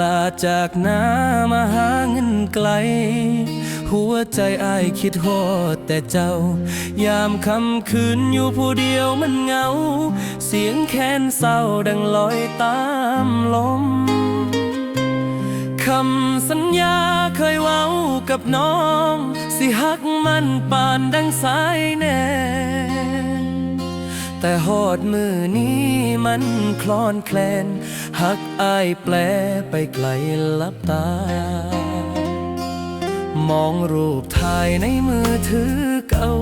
ลาจากน้ามาหาเงินไกล หัวใจอายคิดฮอดแต่เจ้า ยามคำคืนอยู่ผู้เดียวมันเหงา เสียงแค้นเศร้าดังลอยตามลมคำสัญญาเคยเว้ากับน้อง สิหักมันปานดังสายแน่ แต่หอดมือนี้มันคลอนแคลน หักอายแปลไปไกลลับตา มองรูปถ่ายในมือถือเก่า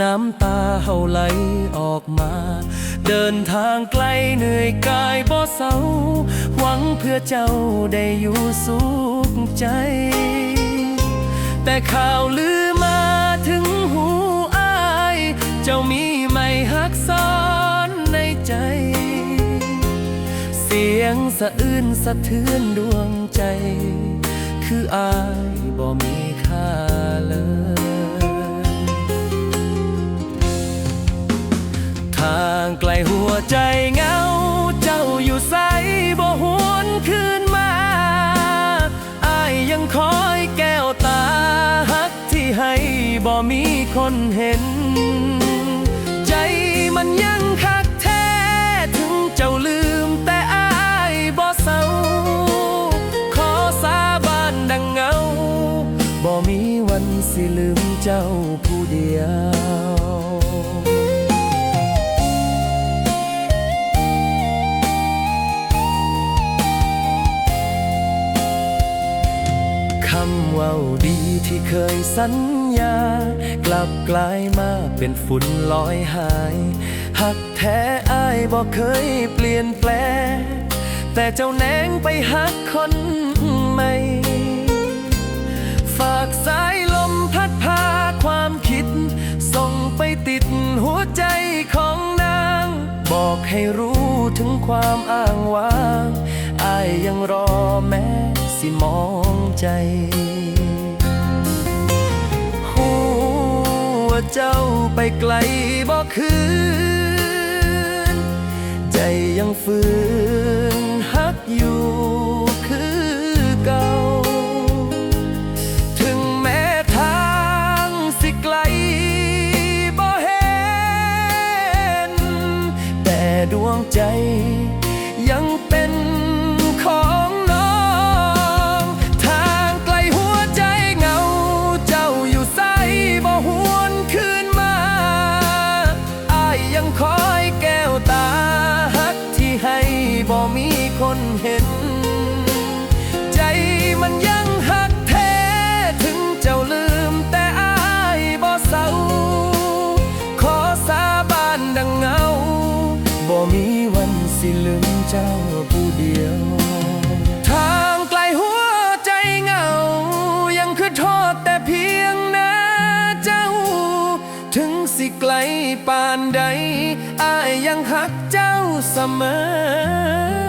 น้ำตาเฮาไหลออกมา เดินทางไกลเหนื่อยกายบ่เศร้า หวังเพื่อเจ้าได้อยู่สุขใจ แต่ข่าวลือม ยงสะอื้นสะเทือนดวงใจ คืออายบ่มีค่าเลย ทางไกลหัวใจเงา เจ้าอยู่ใสบ่หวนคืนมาอายยังคอยแก้วตาฮักที่ให้บ่มีคนเห็น สิลืมเจ้าผู้เดียวคำว่าดีที่เคยสัญญา กลับกลายมาเป็นฝุ่นลอยหายหักแท้อายบอกเคยเปลี่ยนแปลงแต่เจ้าแหนงไปหักคนใหม่ บอกให้รู้ถึงความอ้างว้างอายยังรอแม้สิมองใจ หัวเจ้าไปไกลบอกคืน ใจยังฟื้น ใจ ยังเป็น เจ้าผู้เดียว ทางไกลหัวใจเหงา ยังคือโทษแต่เพียงหน้าเจ้า ถึงสิไกลปานใดอายยังหักเจ้าเสมอ